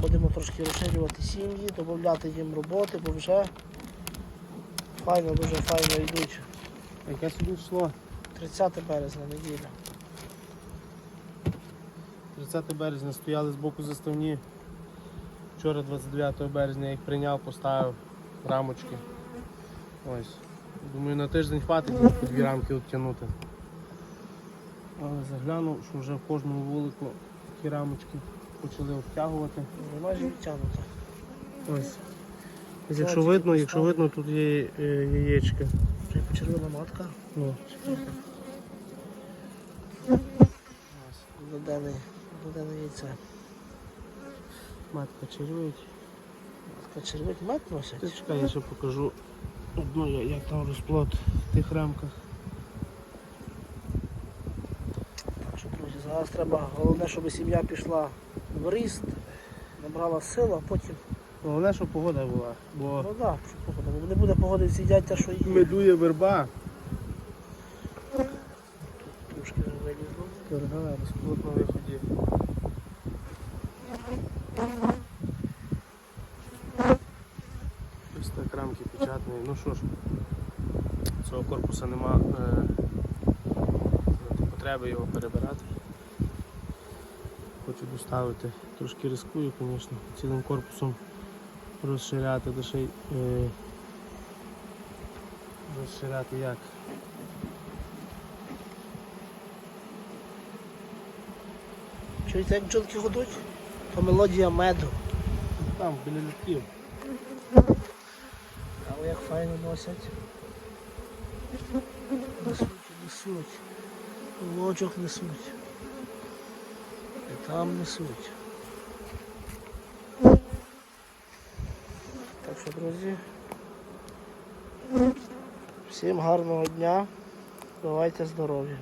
Будемо трошки розширювати сім'ї, додати їм роботи, бо вже файно, дуже файно йдуть. Яке сьогодні число? 30 березня, неділя. 30 березня стояли з боку заставні. Вчора 29 березня я їх прийняв, поставив рамочки. Ось. Думаю, на тиждень хватить по дві рамки обтягнути. Але заглянув, що вже в кожному вулику ті рамочки почали обтягувати. Майже відтягнуто. Ось. Якщо видно, якщо видно, тут є е, яєчки. Вже почервона матка. Ну, Додане, додане яйце. матка чарюють. Матка червить мед носять. Ти чекай, я ще покажу одну, як там розплод в тих рамках. Так що, друзі, зараз треба, головне, щоб сім'я пішла в ріст, набрала сил, а потім. Головне, щоб погода була, бо Ну так, щоб погода. Бо не буде погоди, з'їдять те, що є. медує верба. Трошки вже вилізло. Перегала розплод на виході. Ось так рамки печатні. Ну що ж, цього корпуса нема е, потреби його перебирати. Хочу доставити. Трошки рискую, звісно, цілим корпусом розширяти, ще й е, розширяти як. Чуєте, як бджолки годуть? То мелодія меду. Там, біля літків. Але як файно носять. Несуть, несуть. Лочок несуть. Там несуть. Так що, друзі. Всім гарного дня. Бувайте здорові.